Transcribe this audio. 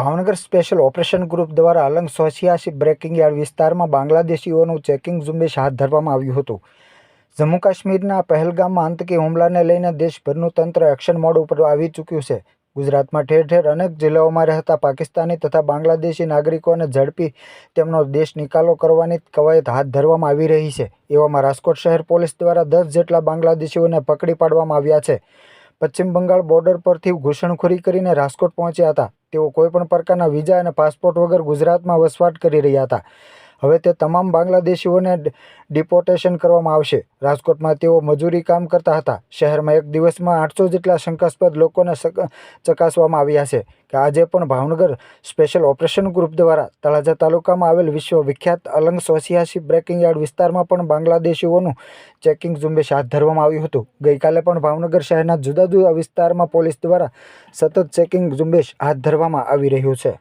Bhavnagar special operation group દ્વારા અલંગ સોસિયાસી breaking yard વિસ્તારમાં બાંગ્લાદેશીઓનું ચેકિંગ ઝુંબેશ હાથ ધરવામાં આવ્યું હતું. જમ્મુ કાશ્મીરના પહેલગામમાં આતંકી હુમલાને લઈને દેશભરનું તંત્ર એક્શન મોડ ઉપર આવી ચૂક્યું છે. ગુજરાતમાં ઠેર ઠેર અનેક જિલ્લાઓમાં રહેતા પાકિસ્તાની તથા બાંગ્લાદેશી નાગરિકોને ઝડપી તેમનો દેશ નિકાલો કરવાની કવાયત હાથ ધરવામાં આવી રહી છે. એવામાં રાજકોટ શહેર પોલીસ દ્વારા દસ જેટલા બાંગ્લાદેશીઓને પકડી પાડવામાં આવ્યા છે. પશ્ચિમ બંગાળ બોર્ડર પરથી ઘૂસણખોરી કરીને રાજકોટ પહોંચ્યા હતા. તેઓ કોઈપણ પ્રકારના વિઝા અને પાસપોર્ટ વગર ગુજરાતમાં વસવાટ કરી રહ્યા હતા. હવે તે તમામ બાંગ્લાદેશીઓને ડિપોર્ટેશન કરવામાં આવશે. રાજકોટમાં તેઓ મજૂરી કામ કરતા હતા. શહેરમાં એક દિવસમાં આઠસો જેટલા શંકાસ્પદ લોકોને ચકાસવામાં આવ્યા છે કે આજે પણ ભાવનગર સ્પેશિયલ ઓપરેશન ગ્રુપ દ્વારા તળાજા તાલુકામાં આવેલ વિશ્વ વિખ્યાત અલંગ સોસિયાસી બ્રેકિંગ યાર્ડ વિસ્તારમાં પણ બાંગ્લાદેશીઓનું ચેકિંગ ઝુંબેશ હાથ ધરવામાં આવ્યું હતું. ગઈકાલે પણ ભાવનગર શહેરના જુદા જુદા વિસ્તારમાં પોલીસ દ્વારા સતત ચેકિંગ ઝુંબેશ હાથ ધરવામાં આવી રહ્યું છે.